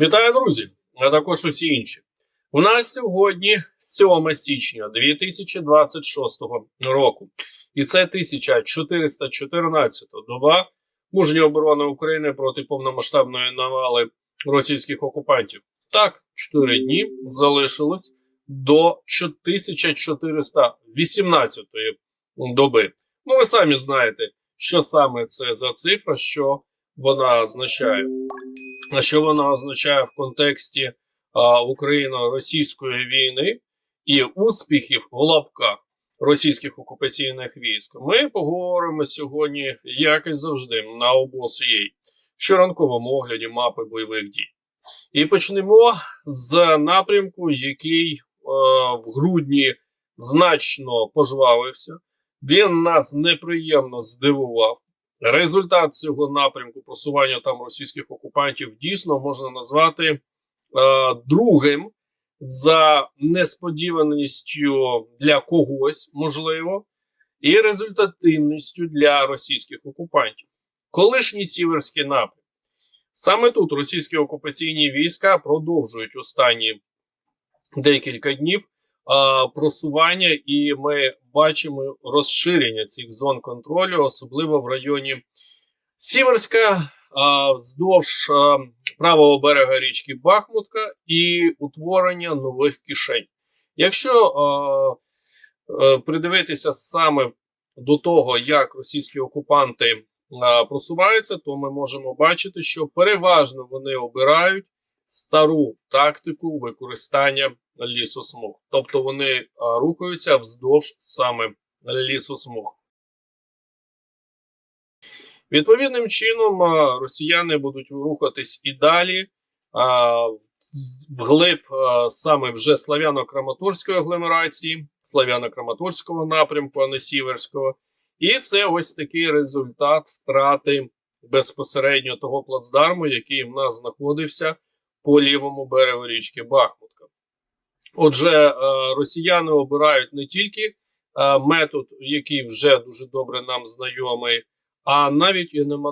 Вітаю, друзі, а також усі інші. У нас сьогодні 7 січня 2026 року, і це 1414 доба мужньої оборони України проти повномасштабної навали російських окупантів. Так, 4 дні залишилось до 1418 доби. Ну, ви самі знаєте, що саме це за цифра, що вона означає. Що вона означає в контексті Україно-російської війни і успіхів в лапках російських окупаційних військ? Ми поговоримо сьогодні, як і завжди, на обосує щоранковому огляді мапи бойових дій. І почнемо з напрямку, який е, в грудні значно пожвавився. Він нас неприємно здивував. Результат цього напрямку просування там російських окупантів дійсно можна назвати е, другим за несподіваністю для когось, можливо, і результативністю для російських окупантів. Колишній сіверський напрям. Саме тут російські окупаційні війська продовжують останні декілька днів просування, і ми бачимо розширення цих зон контролю, особливо в районі Сіверська, вздовж правого берега річки Бахмутка і утворення нових кишень. Якщо е, придивитися саме до того, як російські окупанти просуваються, то ми можемо бачити, що переважно вони обирають стару тактику використання лісосмуг. Тобто вони рухаються вздовж саме лісосмуг. Відповідним чином росіяни будуть рухатись і далі а, вглиб саме вже славяно-краматорської агломерації, славяно-краматорського напрямку, а не Сіверського. І це ось такий результат втрати безпосередньо того плацдарму, який в нас знаходився по лівому берегу річки Бахмутка. Отже, е, росіяни обирають не тільки е, метод, який вже дуже добре нам знайомий, а навіть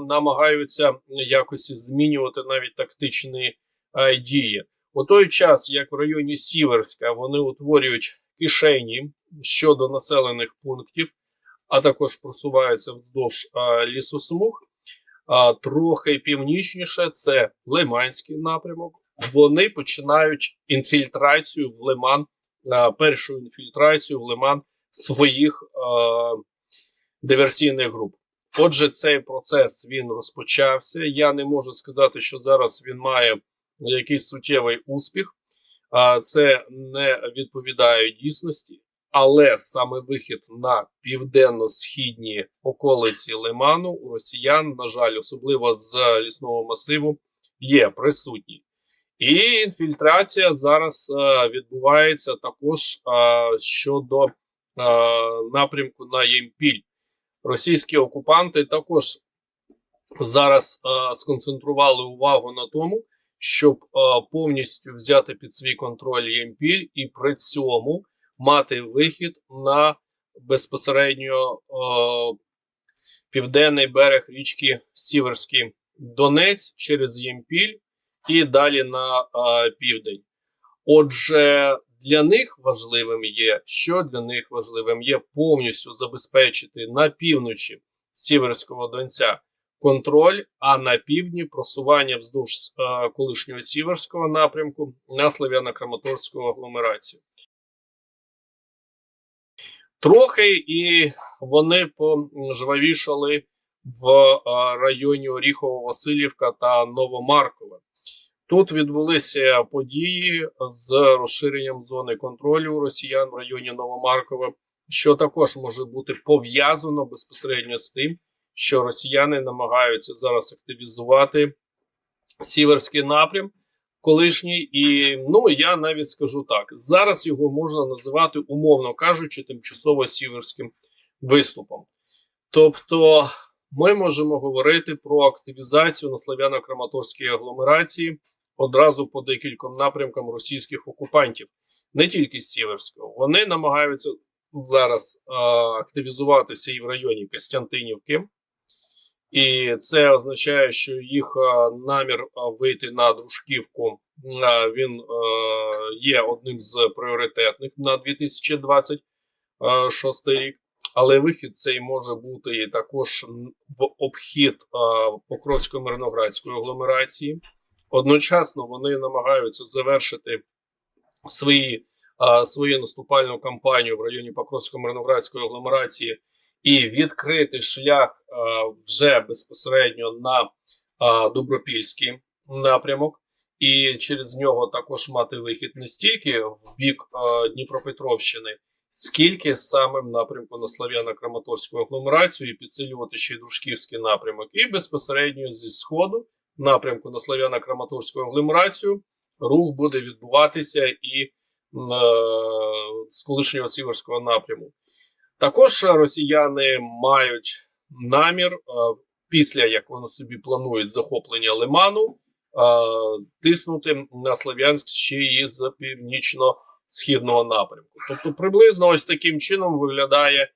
намагаються якось змінювати навіть тактичні е, дії. У той час, як в районі Сіверська, вони утворюють кишені щодо населених пунктів, а також просуваються вздовж лісосмуг. Трохи північніше це Лиманський напрямок. Вони починають інфільтрацію в Лиман, першу інфільтрацію в Лиман своїх диверсійних груп. Отже, цей процес він розпочався. Я не можу сказати, що зараз він має якийсь суттєвий успіх, це не відповідає дійсності але саме вихід на південно-східні околиці Лиману у росіян, на жаль, особливо з лісного масиву, є присутній. І інфільтрація зараз е, відбувається також е, щодо е, напрямку на Ємпіль. Російські окупанти також зараз е, сконцентрували увагу на тому, щоб е, повністю взяти під свій контроль Ємпіль і при цьому мати вихід на безпосередньо е, південний берег річки Сіверський Донець через Ємпіль і далі на е, південь. Отже, для них важливим є, що для них важливим є повністю забезпечити на півночі Сіверського Донця контроль, а на півдні просування вздовж е, колишнього сіверського напрямку на Славяно-Краматорську агломерацію. Трохи і вони пожвавішали в районі Оріхово-Васильівка та Новомаркове. Тут відбулися події з розширенням зони контролю росіян в районі Новомаркове, що також може бути пов'язано безпосередньо з тим, що росіяни намагаються зараз активізувати сіверський напрям колишній, і ну я навіть скажу так: зараз його можна називати, умовно кажучи, тимчасово сіверським виступом. Тобто, ми можемо говорити про активізацію на славяно-краматорській агломерації одразу по декільком напрямкам російських окупантів, не тільки Сіверського. Вони намагаються зараз а, активізуватися і в районі Костянтинівки. І це означає, що їх е, намір е, вийти на дружківку е, він є одним з пріоритетних на 2026 рік. Але вихід цей може бути і також в обхід Покровської мирноградської агломерації. Одночасно вони намагаються завершити свої, свою наступальну кампанію в районі Покровської мирноградської агломерації і відкрити шлях е, вже безпосередньо на е, Добропільський напрямок, і через нього також мати вихід не стільки в бік е, Дніпропетровщини, скільки саме в напрямку на Слав'яно-Краматорську агломерацію і підсилювати ще й Дружківський напрямок, і безпосередньо зі сходу напрямку на Слав'яно-Краматорську агломерацію рух буде відбуватися і е, з колишнього Сіверського напряму. Також росіяни мають намір е, після як вони собі планують захоплення Лиману, е, тиснути на Слов'янськ ще і з північно-східного напрямку. Тобто, приблизно ось таким чином виглядає е,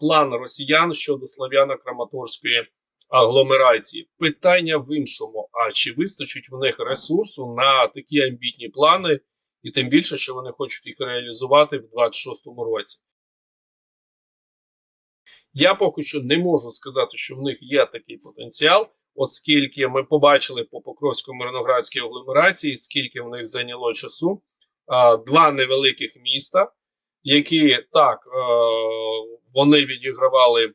план росіян щодо Слов'яно-Краматорської агломерації. Питання в іншому: а чи вистачить в них ресурсу на такі амбітні плани, і тим більше, що вони хочуть їх реалізувати в 26-му році? Я поки що не можу сказати, що в них є такий потенціал, оскільки ми побачили по Покровському мирноградській агломерації, скільки в них зайняло часу. Два невеликих міста, які так е, вони відігравали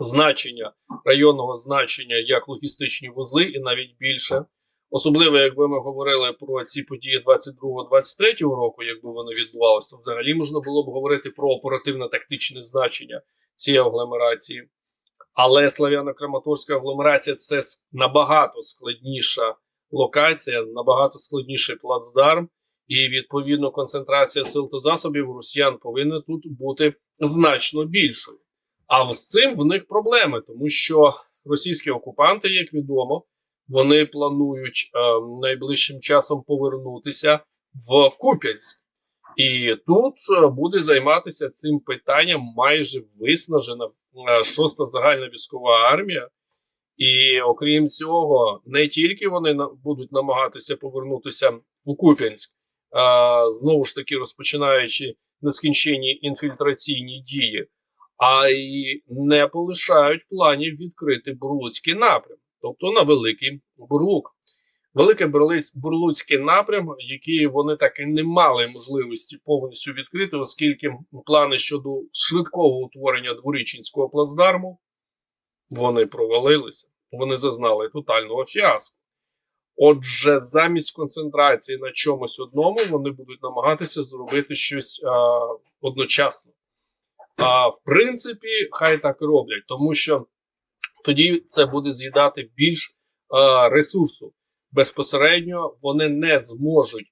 значення районного значення як логістичні вузли, і навіть більше. Особливо, якби ми говорили про ці події 22-23 року, якби вони відбувалися, то взагалі можна було б говорити про оперативно-тактичне значення цієї агломерації. Але Слав'яно-Краматорська агломерація це набагато складніша локація, набагато складніший плацдарм, і відповідно концентрація сил та засобів росіян повинна тут бути значно більшою. А з цим в них проблеми, тому що російські окупанти, як відомо, вони планують е, найближчим часом повернутися в Куп'янськ. І тут е, буде займатися цим питанням майже виснажена е, шоста загальна військова армія. І окрім цього, не тільки вони будуть намагатися повернутися в Куп'янськ, знову ж таки розпочинаючи нескінченні інфільтраційні дії, а й не полишають планів відкрити Бурлуцький напрям, тобто на Великий Бурлук. Великий Бурлуцький напрям, який вони так і не мали можливості повністю відкрити, оскільки плани щодо швидкого утворення дворічинського плацдарму вони провалилися, вони зазнали тотального фіаско. Отже, замість концентрації на чомусь одному, вони будуть намагатися зробити щось а, одночасно. А в принципі, хай так і роблять, тому що тоді це буде з'їдати більш а, ресурсу. Безпосередньо вони не зможуть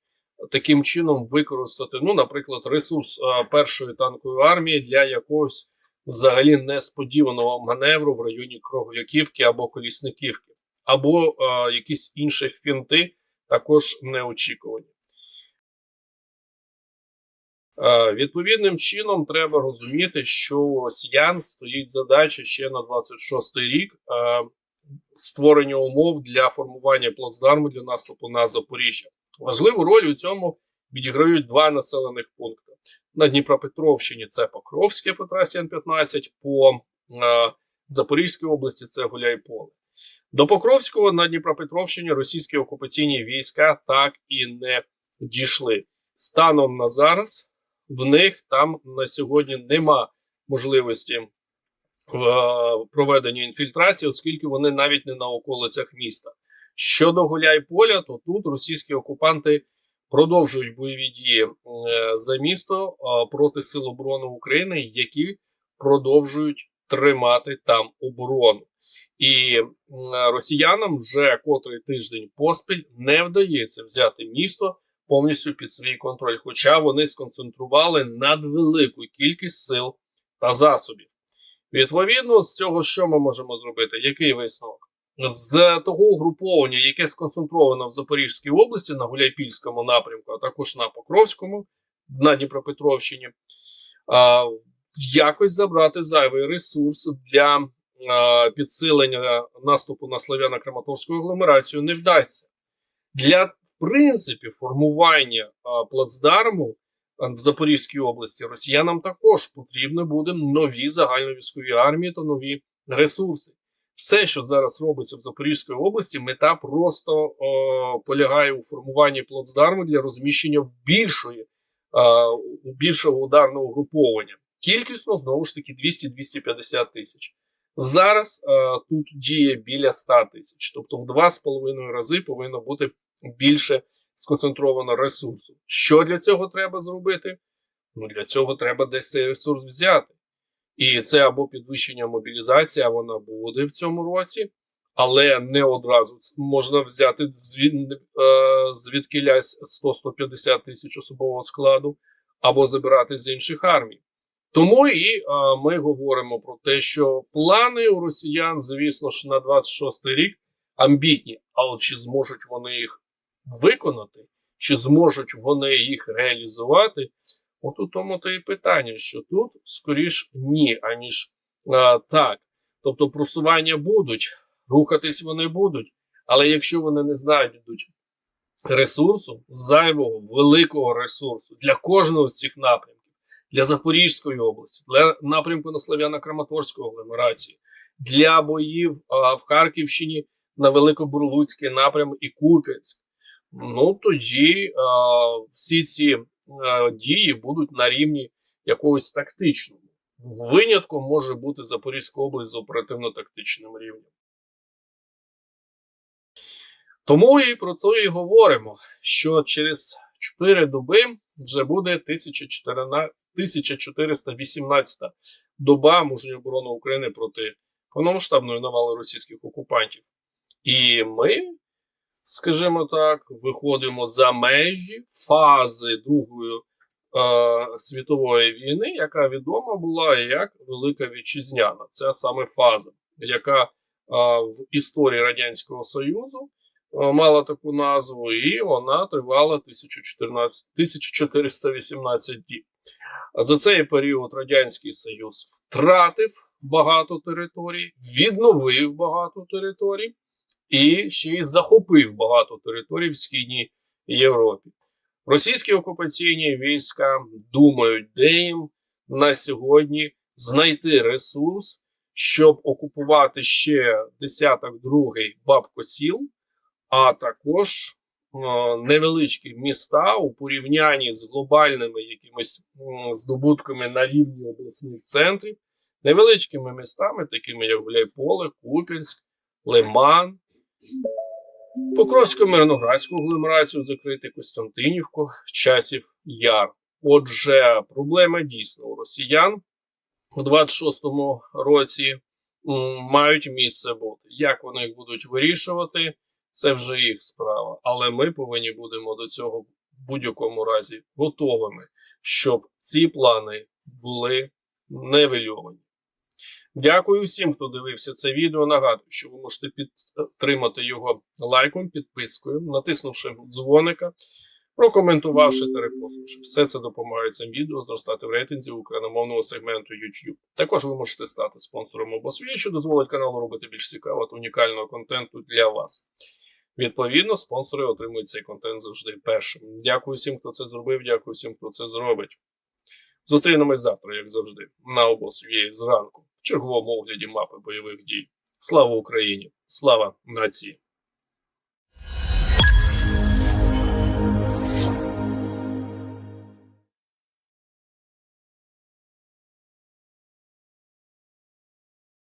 таким чином використати, ну, наприклад, ресурс а, першої танкової армії для якогось взагалі несподіваного маневру в районі Кругляківки або Колісниківки, або а, якісь інші фінти також неочікувані. Е, Відповідним чином треба розуміти, що у росіян стоїть задача ще на 26 рік е, створення умов для формування плацдарму для наступу на Запоріжжя. Важливу роль у цьому відіграють два населених пункти. На Дніпропетровщині це Покровське по трасі Н-15, по Запорізькій області це Гуляйполе. До Покровського на Дніпропетровщині російські окупаційні війська так і не дійшли. Станом на зараз в них там на сьогодні нема можливості е, проведення інфільтрації, оскільки вони навіть не на околицях міста. Щодо Гуляйполя, то тут російські окупанти продовжують бойові дії е, за місто е, проти Сил оборони України, які продовжують тримати там оборону. І росіянам вже котрий тиждень поспіль не вдається взяти місто повністю під свій контроль, хоча вони сконцентрували надвелику кількість сил та засобів. Відповідно, з цього, що ми можемо зробити? Який висновок? З того угруповання, яке сконцентровано в Запорізькій області на Гуляйпільському напрямку, а також на Покровському, на Дніпропетровщині, а, якось забрати зайвий ресурс для е, підсилення наступу на славяно-краматорську агломерацію не вдасться. Для принципі формування плацдарму в Запорізькій області росіянам також потрібно буде нові загальновійськові армії та нові ресурси. Все, що зараз робиться в Запорізькій області, мета просто о, полягає у формуванні плацдарму для розміщення більшої, е, більшого ударного угруповання. Кількісно знову ж таки 200-250 тисяч. Зараз е, тут діє біля 100 тисяч, тобто в два з половиною рази повинно бути більше сконцентровано ресурсу. Що для цього треба зробити? Ну для цього треба десь цей ресурс взяти. І це або підвищення мобілізації, а вона буде в цьому році, але не одразу можна взяти звід, е, звідкилясь 100-150 тисяч особового складу, або забирати з інших армій. Тому і а, ми говоримо про те, що плани у росіян, звісно ж, на 26 рік амбітні, але чи зможуть вони їх виконати, чи зможуть вони їх реалізувати? От у тому то і питання, що тут скоріш ні, аніж а, так. Тобто просування будуть, рухатись вони будуть, але якщо вони не знайдуть ресурсу, зайвого великого ресурсу для кожного з цих напрямків для Запорізької області, для напрямку на Слов'яно-Краматорську агломерацію, для боїв а, в Харківщині на Великобурлуцький напрям і Куп'янськ. Ну тоді а, всі ці а, дії будуть на рівні якогось тактичного. Винятком може бути Запорізька область з оперативно-тактичним рівнем. Тому і про це і говоримо, що через 4 доби вже буде 1418 доба мужньої оборони України проти повномасштабної навали російських окупантів. І ми, скажімо так, виходимо за межі фази Другої е, світової війни, яка відома була як Велика Вітчизняна. Це саме фаза, яка е, в історії Радянського Союзу. е, Мала таку назву, і вона тривала 1014, 1418 діб. За цей період Радянський Союз втратив багато територій, відновив багато територій і ще й захопив багато територій в Східній Європі. Російські окупаційні війська думають, де їм на сьогодні знайти ресурс, щоб окупувати ще десяток другий бабкосіл, а також невеличкі міста у порівнянні з глобальними якимись здобутками на рівні обласних центрів, невеличкими містами, такими як Гуляйполе, Купінськ, Лиман, Покровську мирноградську агломерацію закрити Костянтинівку, часів Яр. Отже, проблема дійсно у росіян у 26-му році мають місце бути. Як вони їх будуть вирішувати? це вже їх справа. Але ми повинні будемо до цього в будь-якому разі готовими, щоб ці плани були невельовані. Дякую всім, хто дивився це відео. Нагадую, що ви можете підтримати його лайком, підпискою, натиснувши дзвоника, прокоментувавши та репостнувши. Все це допомагає цим відео зростати в рейтинзі україномовного сегменту YouTube. Також ви можете стати спонсором обосвіє, що дозволить каналу робити більш цікавого та унікального контенту для вас. Відповідно, спонсори отримують цей контент завжди першим. Дякую всім, хто це зробив. Дякую всім, хто це зробить. Зустрінемось завтра, як завжди, на обосвіє зранку черговому огляді мапи бойових дій. Слава Україні! Слава нації!